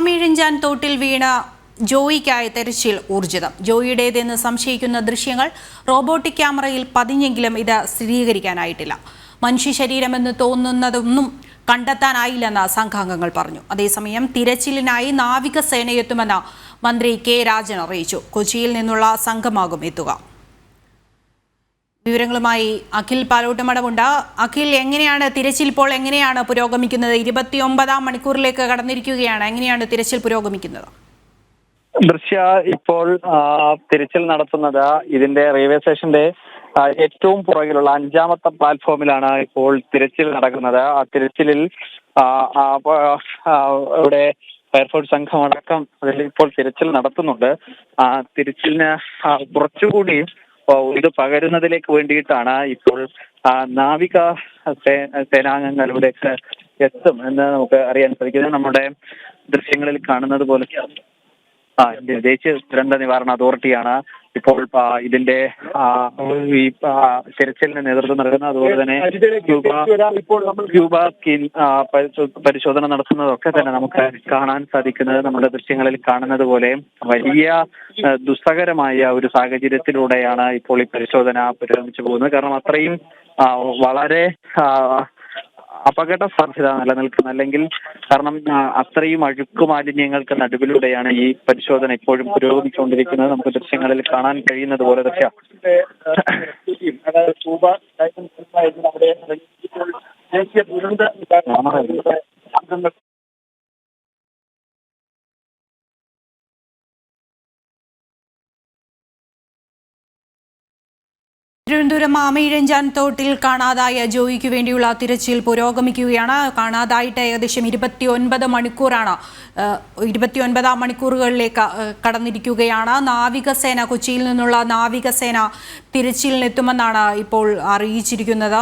ആമീഴഞ്ചാൻ തോട്ടിൽ വീണ ജോയിക്കായ തെരച്ചിൽ ഊർജിതം. ജോയിയുടേതെന്ന് സംശയിക്കുന്ന ദൃശ്യങ്ങൾ റോബോട്ടിക് ക്യാമറയിൽ പതിഞ്ഞെങ്കിലും ഇത് സ്ഥിരീകരിക്കാനായിട്ടില്ല. മനുഷ്യ ശരീരമെന്ന് തോന്നുന്നതൊന്നും കണ്ടെത്താനായില്ലെന്ന് സംഘാംഗങ്ങൾ പറഞ്ഞു. അതേസമയം തിരച്ചിലിനായി നാവികസേനയെത്തുമെന്ന് മന്ത്രി കെ രാജൻ അറിയിച്ചു. കൊച്ചിയിൽ നിന്നുള്ള സംഘമാകും എത്തുക. വിവരങ്ങളുമായി അഖിൽ പാലോട്ടുമടമുണ്ട് അഖിൽ എങ്ങനെയാണ് തിരച്ചിൽ ഇപ്പോൾ എങ്ങനെയാണ് പുരോഗമിക്കുന്നത്? ഇരുപത്തിയൊമ്പതാം മണിക്കൂറിലേക്ക് കടന്നിരിക്കുകയാണ്. എങ്ങനെയാണ് തിരച്ചിൽ പുരോഗമിക്കുന്നത്? ദൃശ്യ ഇപ്പോൾ തിരച്ചിൽ നടത്തുന്നത് ഇതിന്റെ റെയിൽവേ സ്റ്റേഷന്റെ ഏറ്റവും പുറകിലുള്ള അഞ്ചാമത്തെ പ്ലാറ്റ്ഫോമിലാണ് ഇപ്പോൾ തിരച്ചിൽ നടക്കുന്നത്. ആ തിരച്ചിലിൽ ഇവിടെ ഫയർഫോഴ്സ് സംഘം അടക്കം അതിൽ ഇപ്പോൾ തിരച്ചിൽ നടത്തുന്നുണ്ട്. ആ തിരച്ചിലിന് കുറച്ചുകൂടി ഇത് പകരുന്നതിലേക്ക് വേണ്ടിയിട്ടാണ് ഇപ്പോൾ നാവിക സേ- സേനാംഗങ്ങൾ ഇവിടേക്ക് എത്തും എന്ന് നമുക്ക് അറിയാൻ സാധിക്കുന്നത് നമ്മുടെ ദൃശ്യങ്ങളിൽ കാണുന്നത് പോലെ ദേശീയ ദുരന്ത നിവാരണ അതോറിറ്റിയാണ് ഇപ്പോൾ ഇതിന്റെ ഈ തിരച്ചിലിന് നേതൃത്വം നൽകുന്നത് അതുപോലെ തന്നെ ക്യൂബ ക്യൂബ സ്കീം പരിശോധന നടത്തുന്നതൊക്കെ തന്നെ നമുക്ക് കാണാൻ സാധിക്കുന്നത് നമ്മുടെ ദൃശ്യങ്ങളിൽ കാണുന്നത് പോലെ വലിയ ദുസ്സഹകരമായ ഒരു സാഹചര്യത്തിലൂടെയാണ് ഇപ്പോൾ ഈ പരിശോധന പുരോഗമിച്ചു പോകുന്നത്. കാരണം അത്രയും വളരെ അപകട സാധ്യത നിലനിൽക്കുന്ന അല്ലെങ്കിൽ കാരണം അത്രയും അഴുക്ക് മാലിന്യങ്ങൾക്ക് നടുവിലൂടെയാണ് ഈ പരിശോധന ഇപ്പോഴും പുരോഗമിച്ചുകൊണ്ടിരിക്കുന്നത്. നമുക്ക് ദൃശ്യങ്ങളിൽ കാണാൻ കഴിയുന്നത് പോലെ ദൃശ്യ ദേശീയ ദുരന്ത തിരുവനന്തപുരം മാമയിഴഞ്ചാൻ തോട്ടിൽ കാണാതായ ജോയിക്ക് വേണ്ടിയുള്ള തിരച്ചിൽ പുരോഗമിക്കുകയാണ്. കാണാതായിട്ട് ഏകദേശം ഇരുപത്തിയൊൻപത് മണിക്കൂറാണ് ഇരുപത്തിയൊൻപതാം മണിക്കൂറുകളിലേക്ക് ആ, കടന്നിരിക്കുകയാണ്. നാവികസേന കൊച്ചിയിൽ നിന്നുള്ള നാവികസേന തിരച്ചിലിനെത്തുമെന്നാണ് ഇപ്പോൾ അറിയിച്ചിരിക്കുന്നത്.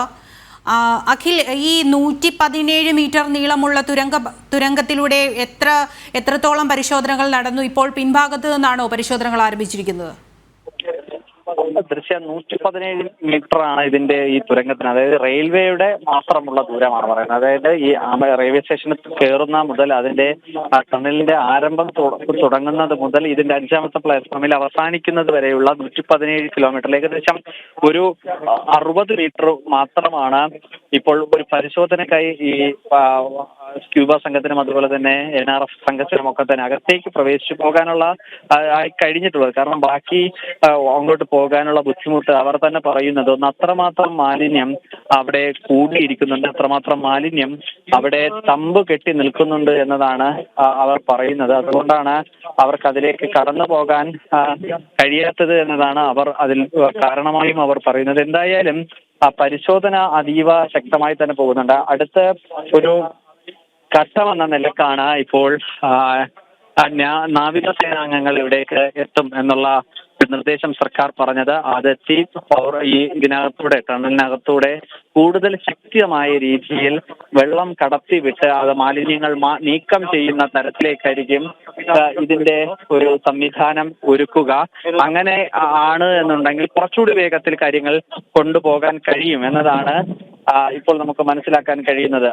അഖിൽ ഈ നൂറ്റി പതിനേഴ് മീറ്റർ നീളമുള്ള തുരങ്ക തുരങ്കത്തിലൂടെ എത്ര എത്രത്തോളം പരിശോധനകൾ നടന്നു? ഇപ്പോൾ പിൻഭാഗത്ത് നിന്നാണോ പരിശോധനകൾ ആരംഭിച്ചിരിക്കുന്നത്? ദൃശ്യ നൂറ്റി പതിനേഴ് മീറ്റർ ആണ് ഇതിന്റെ ഈ തുരങ്കത്തിന്. അതായത് റെയിൽവേയുടെ മാത്രമുള്ള ദൂരമാണ് പറയുന്നത്. അതായത് ഈ റെയിൽവേ സ്റ്റേഷനിൽ കയറുന്ന മുതൽ അതിന്റെ ടണലിന്റെ ആരംഭം തുടങ്ങുന്നത് മുതൽ ഇതിന്റെ അഞ്ചാമത്തെ പ്ലാറ്റ്ഫോമിൽ അവസാനിക്കുന്നത് വരെയുള്ള നൂറ്റി പതിനേഴ് കിലോമീറ്റർ ഏകദേശം ഒരു അറുപത് മീറ്റർ മാത്രമാണ് ഇപ്പോൾ ഒരു പരിശോധനക്കായി ഈ ആ, സ്ക്യൂബ സംഘത്തിനും അതുപോലെ തന്നെ എൻ ആർ എഫ് സംഘത്തിനും ഒക്കെ തന്നെ അകത്തേക്ക് പ്രവേശിച്ചു പോകാനുള്ള ആയി കഴിഞ്ഞിട്ടുള്ളത്. കാരണം ബാക്കി അങ്ങോട്ട് പോകാനുള്ള ബുദ്ധിമുട്ട് അവർ തന്നെ പറയുന്നത് ഒന്ന് അത്രമാത്രം മാലിന്യം അവിടെ കൂടിയിരിക്കുന്നുണ്ട് അത്രമാത്രം മാലിന്യം അവിടെ തമ്പ് കെട്ടി നിൽക്കുന്നുണ്ട് എന്നതാണ് അവർ പറയുന്നത്. അതുകൊണ്ടാണ് അവർക്ക് അതിലേക്ക് കടന്നു പോകാൻ കഴിയാത്തത് എന്നതാണ് അവർ അതിൽ കാരണമായും അവർ പറയുന്നത്. എന്തായാലും പരിശോധന അതീവ ശക്തമായി തന്നെ പോകുന്നുണ്ട്. അടുത്ത ഒരു ഘട്ടം എന്ന നിലക്കാണ് ഇപ്പോൾ നാവികസേനാംഗങ്ങൾ ഇവിടേക്ക് എത്തും എന്നുള്ള നിർദ്ദേശം സർക്കാർ പറഞ്ഞത്. അതെത്തി പവർ ഈ ഇതിനകത്തൂടെ ടണലിനകത്തൂടെ കൂടുതൽ ശക്തമായ രീതിയിൽ വെള്ളം കടത്തി വിട്ട് അത് മാലിന്യങ്ങൾ നീക്കം ചെയ്യുന്ന തരത്തിലേക്കായിരിക്കും ഇതിന്റെ ഒരു സംവിധാനം ഒരുക്കുക. അങ്ങനെ ആണ് എന്നുണ്ടെങ്കിൽ കുറച്ചുകൂടി വേഗത്തിൽ കാര്യങ്ങൾ കൊണ്ടുപോകാൻ കഴിയും എന്നതാണ് ഇപ്പോൾ നമുക്ക് മനസ്സിലാക്കാൻ കഴിയുന്നത്.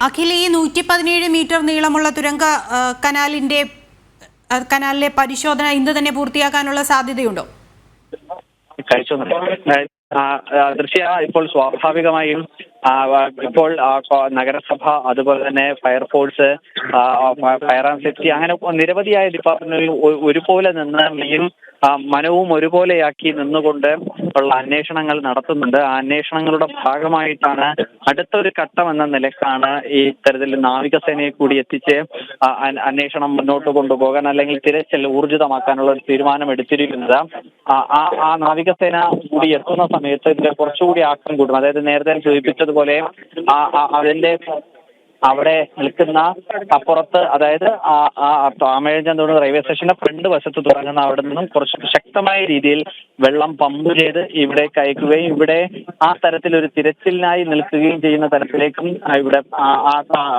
അഖിൽ ഈ നൂറ്റി പതിനേഴ് മീറ്റർ നീളമുള്ള തുരങ്ക കനാലിന്റെ കനാലിലെ പരിശോധന ഇന്ന് തന്നെ പൂർത്തിയാക്കാനുള്ള സാധ്യതയുണ്ടോ? തീർച്ചയായും ഇപ്പോൾ സ്വാഭാവികമായും ഇപ്പോൾ നഗരസഭ അതുപോലെ തന്നെ ഫയർഫോഴ്സ് ഫയർ ആൻഡ് സേഫ്റ്റി അങ്ങനെ നിരവധിയായ ഡിപ്പാർട്ട്മെന്റുകൾ ഒരുപോലെ നിന്ന് മെയും മനവും ഒരുപോലെയാക്കി നിന്നുകൊണ്ട് ഉള്ള അന്വേഷണങ്ങൾ നടത്തുന്നുണ്ട്. ആ അന്വേഷണങ്ങളുടെ ഭാഗമായിട്ടാണ് അടുത്തൊരു ഘട്ടം എന്ന നിലക്കാണ് ഈ ഇത്തരത്തിൽ നാവികസേനയെ കൂടി എത്തിച്ച് അന്വേഷണം മുന്നോട്ട് കൊണ്ടുപോകാൻ അല്ലെങ്കിൽ തിരച്ചിൽ ഊർജിതമാക്കാനുള്ള ഒരു തീരുമാനം എടുത്തിരിക്കുന്നത്. ആ ആ- നാവികസേന കൂടി എത്തുന്ന സമയത്ത് ഇതിന്റെ കുറച്ചുകൂടി ആക്കം കൂടും അതായത് നേരത്തെ ഞാൻ ആ- അതിന്റെ അവിടെ നിൽക്കുന്ന അപ്പുറത്ത് അതായത് ആ ആ താമഴഞ്ചൻ തോന്നുന്ന റെയിൽവേ സ്റ്റേഷന്റെ ഫ്രണ്ട് വശത്ത് തുടങ്ങുന്ന അവിടെ നിന്നും കുറച്ച് ശക്തമായ രീതിയിൽ വെള്ളം പമ്പ് ചെയ്ത് ഇവിടെ അയക്കുകയും ഇവിടെ ആ തരത്തിൽ ഒരു തിരച്ചിലിനായി നിൽക്കുകയും ചെയ്യുന്ന തരത്തിലേക്കും ആ, ഇവിടെ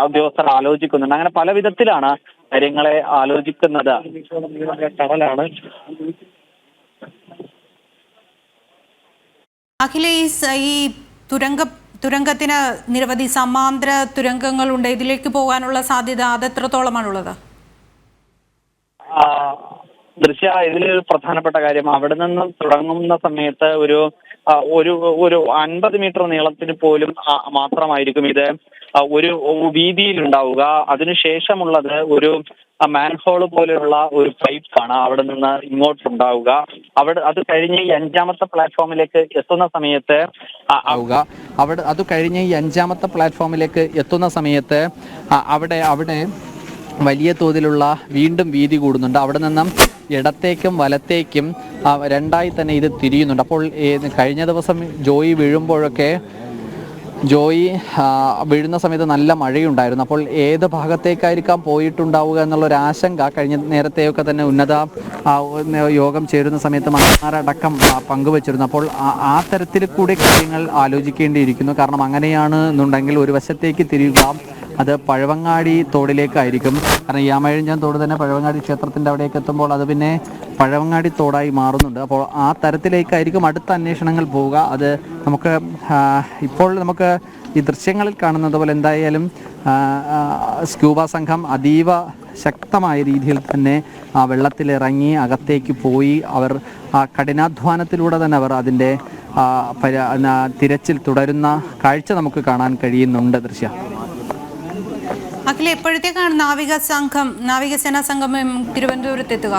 ഉദ്യോഗസ്ഥർ ആലോചിക്കുന്നുണ്ട്. അങ്ങനെ പല വിധത്തിലാണ് കാര്യങ്ങളെ ആലോചിക്കുന്നത്. സ- ഈ തുരങ്ക തുരങ്കത്തിന് നിരവധി സമാന്തര തുരങ്കങ്ങളുണ്ട്. ഇതിലേക്ക് പോകാനുള്ള സാധ്യത അത് എത്രത്തോളമാണുള്ളത് ദൃശ്യ ഇതിൽ പ്രധാനപ്പെട്ട കാര്യം. അവിടെ നിന്ന് തുടങ്ങുന്ന സമയത്ത് ഒരു ഒരു ഒരു അൻപത് മീറ്റർ നീളത്തിന് പോലും മാത്രമായിരിക്കും ഇത് ഒരു വീതിയിൽ ഉണ്ടാവുക അതിനുശേഷമുള്ളത് ഒരു മാൻഹോൾ പോലെയുള്ള ഒരു പൈപ്പാണ് അവിടെ നിന്ന് ഇങ്ങോട്ട് ഉണ്ടാവുക അവിടെ അത് കഴിഞ്ഞ് ഈ അഞ്ചാമത്തെ പ്ലാറ്റ്ഫോമിലേക്ക് എത്തുന്ന സമയത്ത് ആവുക. അവിടെ അത് കഴിഞ്ഞ് ഈ അഞ്ചാമത്തെ പ്ലാറ്റ്ഫോമിലേക്ക് എത്തുന്ന സമയത്ത് അവിടെ അവിടെ വലിയ തോതിലുള്ള വീണ്ടും വീതി കൂടുന്നുണ്ട്. അവിടെ നിന്നും ഇടത്തേക്കും വലത്തേക്കും രണ്ടായി തന്നെ ഇത് തിരിയുന്നുണ്ട്. അപ്പോൾ കഴിഞ്ഞ ദിവസം ജോയി വീഴുമ്പോഴൊക്കെ ജോയി വീഴുന്ന സമയത്ത് നല്ല മഴയുണ്ടായിരുന്നു. അപ്പോൾ ഏത് ഭാഗത്തേക്കായിരിക്കാം പോയിട്ടുണ്ടാവുക എന്നുള്ളൊരു ആശങ്ക കഴിഞ്ഞ നേരത്തെയൊക്കെ തന്നെ ഉന്നത യോഗം ചേരുന്ന സമയത്ത് മന്ത്രിമാരടക്കം പങ്കുവച്ചിരുന്നു. അപ്പോൾ ആ- തരത്തിൽ കൂടി കാര്യങ്ങൾ ആലോചിക്കേണ്ടിയിരിക്കുന്നു. കാരണം അങ്ങനെയാണ് ഒരു വശത്തേക്ക് തിരിയുക അത് പഴവങ്ങാടി തോടിലേക്കായിരിക്കും. കാരണം യാമഴിഞ്ഞാൻ തോട് തന്നെ പഴവങ്ങാടി ക്ഷേത്രത്തിന്റെ അവിടേക്ക് എത്തുമ്പോൾ അത് പിന്നെ പഴവങ്ങാടി തോടായി മാറുന്നുണ്ട്. അപ്പോൾ ആ തരത്തിലേക്കായിരിക്കും അടുത്ത അന്വേഷണങ്ങൾ പോവുക. അത് നമുക്ക് ഇപ്പോൾ നമുക്ക് ഈ ദൃശ്യങ്ങളിൽ കാണുന്നത് പോലെ എന്തായാലും സ്ക്യൂബ സംഘം അതീവ ശക്തമായ രീതിയിൽ തന്നെ ആ വെള്ളത്തിലിറങ്ങി അകത്തേക്ക് പോയി. അവർ ആ കഠിനാധ്വാനത്തിലൂടെ തന്നെ അവർ അതിന്റെ തിരച്ചിൽ തുടരുന്ന കാഴ്ച നമുക്ക് കാണാൻ കഴിയുന്നുണ്ട് ദൃശ്യ. അഖില എപ്പോഴത്തേക്കാണ് നാവിക സംഘം നാവികസേനാ സംഘം തിരുവനന്തപുരത്ത് എത്തുക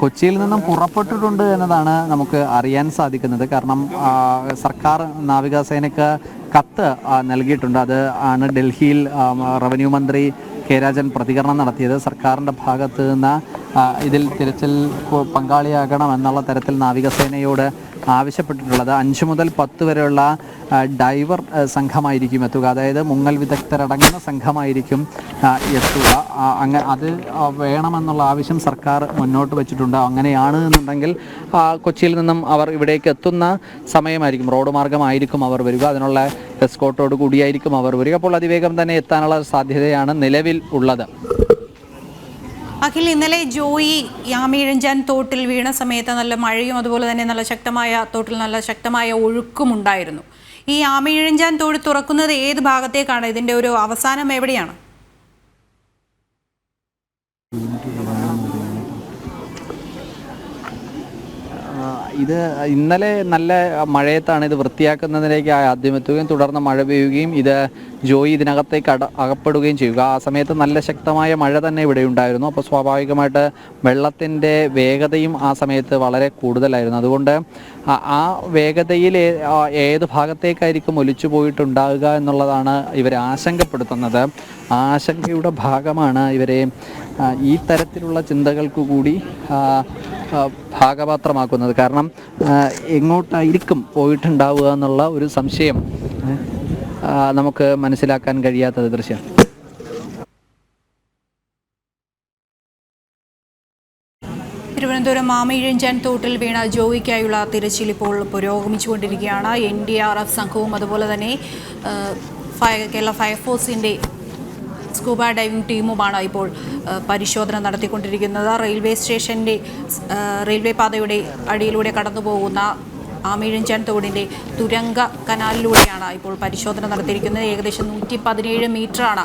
കൊച്ചിയിൽ നിന്നും പുറപ്പെട്ടിട്ടുണ്ട് എന്നതാണ് നമുക്ക് അറിയാൻ സാധിക്കുന്നത്. കാരണം സർക്കാർ നാവികസേനയ്ക്ക് കത്ത് നൽകിയിട്ടുണ്ട്. അത് ആണ് ഡൽഹിയിൽ റവന്യൂ മന്ത്രി കെ രാജൻ പ്രതികരണം നടത്തിയത്. സർക്കാരിന്റെ ഭാഗത്ത് നിന്ന് ഇതിൽ തിരച്ചിൽ പങ്കാളിയാകണം എന്നുള്ള തരത്തിൽ നാവികസേനയോട് ആവശ്യപ്പെട്ടിട്ടുള്ളത്. അഞ്ച് മുതൽ പത്ത് വരെയുള്ള ഡൈവർ സംഘമായിരിക്കും എത്തുക. അതായത് മുങ്ങൽ വിദഗ്ധരടങ്ങുന്ന സംഘമായിരിക്കും എത്തുക. അങ്ങ അത് വേണമെന്നുള്ള ആവശ്യം സർക്കാർ മുന്നോട്ട് വെച്ചിട്ടുണ്ട്. അങ്ങനെയാണ് എന്നുണ്ടെങ്കിൽ കൊച്ചിയിൽ നിന്നും അവർ ഇവിടേക്ക് എത്തുന്ന സമയമായിരിക്കും. റോഡ് മാർഗമായിരിക്കും അവർ വരിക. അതിനുള്ള എസ്കോട്ടോട് കൂടിയായിരിക്കും അവർ വരിക. അപ്പോൾ അതിവേഗം തന്നെ എത്താനുള്ള സാധ്യതയാണ് നിലവിൽ ഉള്ളത്. അഖിൽ ഇന്നലെ ജോയി യാമീഴഞ്ചാൻ തോട്ടിൽ വീണ സമയത്ത് നല്ല മഴയും അതുപോലെ തന്നെ നല്ല ശക്തമായ തോട്ടിൽ നല്ല ശക്തമായ ഒഴുക്കും ഉണ്ടായിരുന്നു. ഈ യാമീഴഞ്ചാൻ തോട് തുറക്കുന്നത് ഏത് ഭാഗത്തേക്കാണ്? ഇതിന്റെ ഒരു അവസാനം എവിടെയാണ്? ഇത് ഇന്നലെ നല്ല മഴയത്താണ് ഇത് വൃത്തിയാക്കുന്നതിലേക്ക് ആദ്യം എത്തുകയും തുടർന്ന് മഴ പെയ്യുകയും ഇത് ജോയി ഇതിനകത്തേക്ക് അട അകപ്പെടുകയും ചെയ്യുക. ആ സമയത്ത് നല്ല ശക്തമായ മഴ തന്നെ ഇവിടെ ഉണ്ടായിരുന്നു. അപ്പോൾ സ്വാഭാവികമായിട്ട് വെള്ളത്തിന്റെ വേഗതയും ആ സമയത്ത് വളരെ കൂടുതലായിരുന്നു. അതുകൊണ്ട് ആ- വേഗതയിൽ ഏത് ഭാഗത്തേക്കായിരിക്കും ഒലിച്ചു പോയിട്ടുണ്ടാകുക എന്നുള്ളതാണ് ഇവരെ ആശങ്കപ്പെടുത്തുന്നത്. ആശങ്കയുടെ ഭാഗമാണ് ഇവരെ ഈ തരത്തിലുള്ള ചിന്തകൾക്ക് കൂടി ഭാഗപാത്രമാക്കുന്നത്. കാരണം എങ്ങോട്ടായിരിക്കും പോയിട്ടുണ്ടാവുക എന്നുള്ള ഒരു സംശയം നമുക്ക് മനസ്സിലാക്കാൻ കഴിയാത്തത് ദൃശ്യം. തിരുവനന്തപുരം മാമയിഴഞ്ചാൻ തോട്ടിൽ വീണ ജോയിക്കായുള്ള തിരച്ചിൽ ഇപ്പോൾ പുരോഗമിച്ചുകൊണ്ടിരിക്കുകയാണ്. എൻ ഡി ആർ എഫ് സംഘവും അതുപോലെ തന്നെ ഫയർ കേരള ഫയർഫോഴ്സിന്റെ സ്കൂബ ഡൈവിംഗ് ടീമുമാണ് ഇപ്പോൾ പരിശോധന നടത്തിക്കൊണ്ടിരിക്കുന്നത്. റെയിൽവേ സ്റ്റേഷന്റെ റെയിൽവേ പാതയുടെ അടിയിലൂടെ കടന്നു പോകുന്ന ആമീഴഞ്ചാൻ തോടിന്റെ തുരങ്ക കനാലിലൂടെയാണ് ഇപ്പോൾ പരിശോധന നടത്തിയിരിക്കുന്നത്. ഏകദേശം നൂറ്റി പതിനേഴ് മീറ്ററാണ്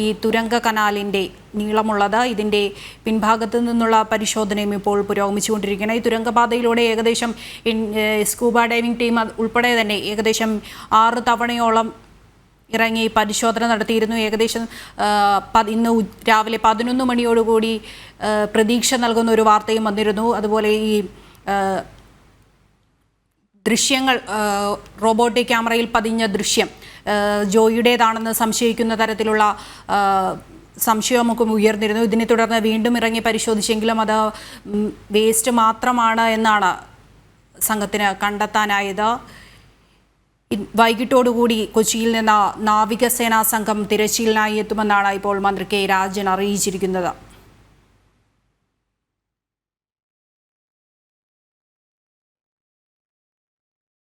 ഈ തുരങ്ക കനാലിന്റെ നീളമുള്ളത്. ഇതിന്റെ പിൻഭാഗത്ത് നിന്നുള്ള പരിശോധനയും ഇപ്പോൾ പുരോഗമിച്ചുകൊണ്ടിരിക്കുകയാണ്. ഈ തുരങ്കപാതയിലൂടെ ഏകദേശം സ്കൂബ ഡൈവിംഗ് ടീം ഉൾപ്പെടെ തന്നെ ഏകദേശം ആറ് തവണയോളം ഇറങ്ങി പരിശോധന നടത്തിയിരുന്നു. ഏകദേശം ഇന്ന് രാവിലെ പതിനൊന്ന് മണിയോടുകൂടി പ്രതീക്ഷ നൽകുന്ന ഒരു വാർത്തയും വന്നിരുന്നു. അതുപോലെ ഈ ദൃശ്യങ്ങൾ റോബോട്ടിക് ക്യാമറയിൽ പതിഞ്ഞ ദൃശ്യം ജോയിയുടേതാണെന്ന് സംശയിക്കുന്ന തരത്തിലുള്ള സംശയമൊക്കെ ഉയർന്നിരുന്നു. ഇതിനെ തുടർന്ന് വീണ്ടും ഇറങ്ങി പരിശോധിച്ചെങ്കിലും അത് വേസ്റ്റ് മാത്രമാണ് എന്നാണ് സംഘത്തിന് കണ്ടെത്താനായത്. വൈകിട്ടോടുകൂടി കൊച്ചിയിൽ നിന്ന് നാവികസേനാ സംഘം തിരച്ചിലിനായി എത്തുമെന്നാണ് ഇപ്പോൾ മന്ത്രി കെ രാജൻ അറിയിച്ചിരിക്കുന്നത്.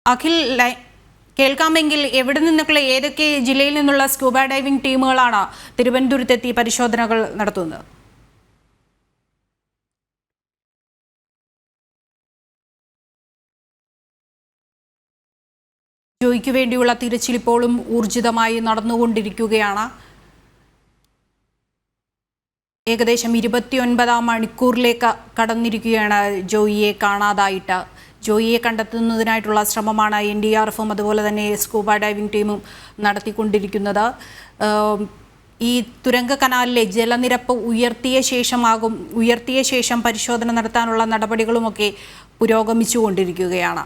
അഖിൽ കേൾക്കാമെങ്കിൽ എവിടെ നിന്നൊക്കെ ഏതൊക്കെ ജില്ലയിൽ നിന്നുള്ള സ്കൂബ ഡൈവിംഗ് ടീമുകളാണ് തിരുവനന്തപുരത്തെത്തി പരിശോധനകൾ നടത്തുന്നത്? ജോയിക്ക് വേണ്ടിയുള്ള തിരച്ചിൽ ഇപ്പോഴും ഊർജിതമായി നടന്നുകൊണ്ടിരിക്കുകയാണ്. ഏകദേശം ഇരുപത്തിയൊൻപതാം മണിക്കൂറിലേക്ക് കടന്നിരിക്കുകയാണ് ജോയിയെ കാണാതായിട്ട്. ജോയിയെ കണ്ടെത്തുന്നതിനായിട്ടുള്ള ശ്രമമാണ് എൻ ഡി ആർ എഫും അതുപോലെ തന്നെ സ്കൂബ ഡൈവിംഗ് ടീമും നടത്തിക്കൊണ്ടിരിക്കുന്നത്. ഈ തുരങ്ക കനാലിലെ ജലനിരപ്പ് ഉയർത്തിയ ശേഷമാകും ഉയർത്തിയ ശേഷം പരിശോധന നടത്താനുള്ള നടപടികളുമൊക്കെ പുരോഗമിച്ചുകൊണ്ടിരിക്കുകയാണ്.